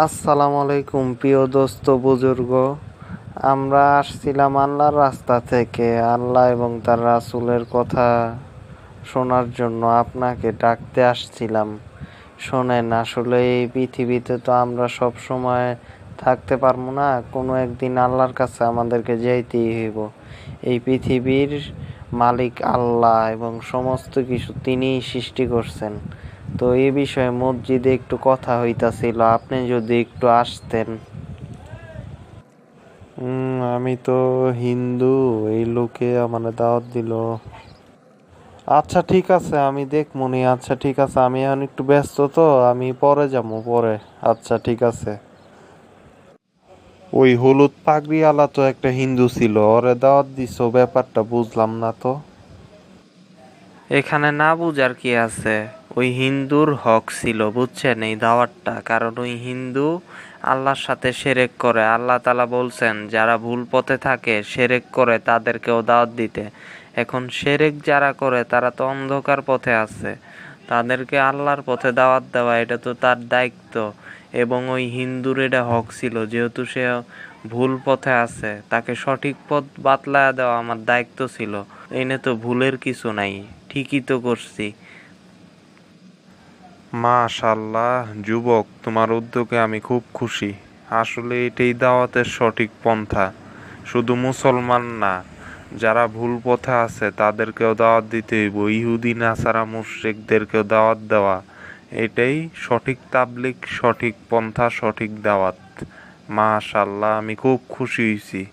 আসসালামু আলাইকুম, প্রিয় দোস্ত বুজুর্গ। আমরা আসছিলাম আল্লাহর রাস্তা থেকে, আল্লাহ এবং তার রাসূলের কথা শোনার জন্য আপনাকে ডাকতে আসছিলাম। শোনেন, আসলে এই পৃথিবীতে তো আমরা সব সময় থাকতে পারব না, কোনো একদিন আল্লাহর কাছে আমাদেরকে যেতেই হইব। এই পৃথিবীর মালিক আল্লাহ এবং সমস্ত কিছু তিনিই সৃষ্টি করছেন। তো এই বিষয়ে মসজিদে একটু কথা হইতাছিল আপনি যদি একটু আসতেন। আমি তো হিন্দু এই লোকে আমার দাওয়াত দিল। আচ্ছা ঠিক আছে আমি দেখমুনি আচ্ছা ঠিক আছে আমি এখন একটু ব্যস্ত তো আমি পরে যাব পরে। আচ্ছা ঠিক আছে। ওই হলুদ পাগড়িওয়ালা তো একটা হিন্দু ছিল ওরে দাওয়াত দিছো ব্যাপারটা বুঝলাম না তো। এখানে না বুঝার কি আছে? ওই হিন্দুর হক ছিল, বুঝছেন এই দাওয়াতটা? কারণ ওই হিন্দু আল্লাহর সাথে সেরেক করে। আল্লাহ তালা বলছেন, যারা ভুল পথে থাকে, সেরেক করে তাদেরকেও দাওয়াত দিতে। এখন সেরেক যারা করে, তারা তো অন্ধকার পথে আছে। তাদেরকে আল্লাহর পথে দাওয়াত দেওয়া, এটা তো তার দায়িত্ব। এবং ওই হিন্দুর এটা হক ছিল, যেহেতু সে ভুল পথে আছে, তাকে সঠিক পথ বাতলায়া দেওয়া আমার দায়িত্ব ছিল। এনে তো ভুলের কিছু নাই, ঠিকই তো করছি। মাশাল্লাহ যুবক, তোমার উদ্যোগে আমি খুব খুশি। আসলে এটাই দাওয়াতের সঠিক পন্থা। শুধু মুসলমান না, যারা ভুল পথে আছে, তাদেরকেও দাওয়াত দিতে হইব। ইহুদি, নাসারা, মুশ্রিকদেরকেও দাওয়াত দেওয়া, এটাই সঠিক তাবলিক, সঠিক পন্থা, সঠিক দাওয়াত। মাশাল্লাহ আমি খুব খুশি হয়েছি